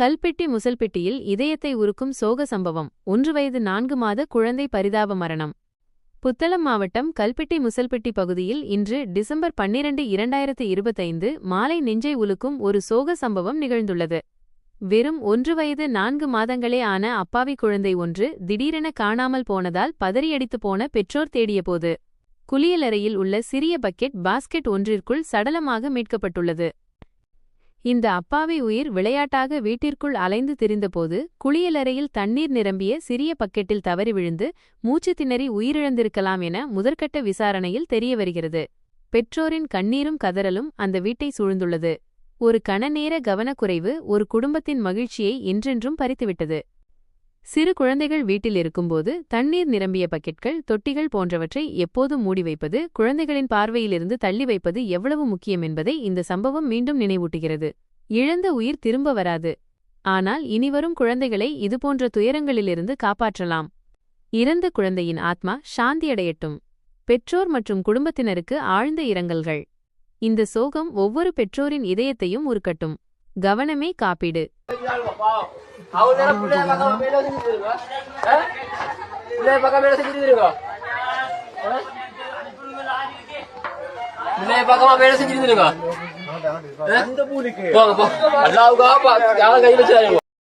கல்பெட்டி முசல்பெட்டியில் இதயத்தை உருக்கும் சோக சம்பவம். ஒன்று வயது நான்கு மாத குழந்தை பரிதாப மரணம். புத்தளம் மாவட்டம் கல்பெட்டி முசல்பெட்டி பகுதியில் இன்று டிசம்பர் பன்னிரண்டு இரண்டாயிரத்து இருபத்தைந்து மாலை நெஞ்சை உலுக்கும் ஒரு சோக சம்பவம் நிகழ்ந்துள்ளது. வெறும் ஒன்று வயது நான்கு மாதங்களே ஆன அப்பாவி குழந்தை ஒன்று திடீரென காணாமல் போனதால் பதறியடித்துப் போன பெற்றோர் தேடியபோது குளியலறையில் உள்ள சிறிய பக்கெட் பாஸ்கெட் ஒன்றிற்குள் சடலமாக மீட்கப்பட்டுள்ளது. இந்த அப்பாவி உயிர் விளையாட்டாக வீட்டிற்குள் அலைந்து திரிந்தபோது குளியலறையில் தண்ணீர் நிரம்பிய சிறிய பக்கெட்டில் தவறி விழுந்து மூச்சு திணறி உயிரிழந்திருக்கலாம் என முதற்கட்ட விசாரணையில் தெரியவருகிறது. பெற்றோரின் கண்ணீரும் கதறலும் அந்த வீட்டை சூழ்ந்துள்ளது. ஒரு கணநேர கவனக்குறைவு ஒரு குடும்பத்தின் மகிழ்ச்சியை என்றென்றும் பறித்துவிட்டது. சிறு குழந்தைகள் வீட்டில் இருக்கும்போது தண்ணீர் நிரம்பிய பக்கெட்கள் தொட்டிகள் போன்றவற்றை எப்போதும் மூடி வைப்பது குழந்தைகளின் பார்வையிலிருந்து தள்ளி வைப்பது எவ்வளவு முக்கியம் என்பதை இந்த சம்பவம் மீண்டும் நினைவூட்டுகிறது. இழந்த உயிர் திரும்ப வராது. ஆனால் இனிவரும் குழந்தைகளை இதுபோன்ற துயரங்களிலிருந்து காப்பாற்றலாம். இறந்த குழந்தையின் ஆத்மா சாந்தியடையட்டும். பெற்றோர் மற்றும் குடும்பத்தினருக்கு ஆழ்ந்த இரங்கல்கள். இந்த சோகம் ஒவ்வொரு பெற்றோரின் இதயத்தையும் உருக்கட்டும். கவனமே காப்பீடு. ಅವ್ರು ಜನ ಪುಳ್ಳೆ ಮಗ ಮೇಲೆ ಹೋಗಿದ್ದಿದ್ರು ಪುಳ್ಳೆ ಮಗ ಮೇಲೆ ಹೋಗಿದ್ದಿದ್ರು Mulai pakai apa yang segini nih kak? Eh, Allah, kau apa? Jangan kayak gitu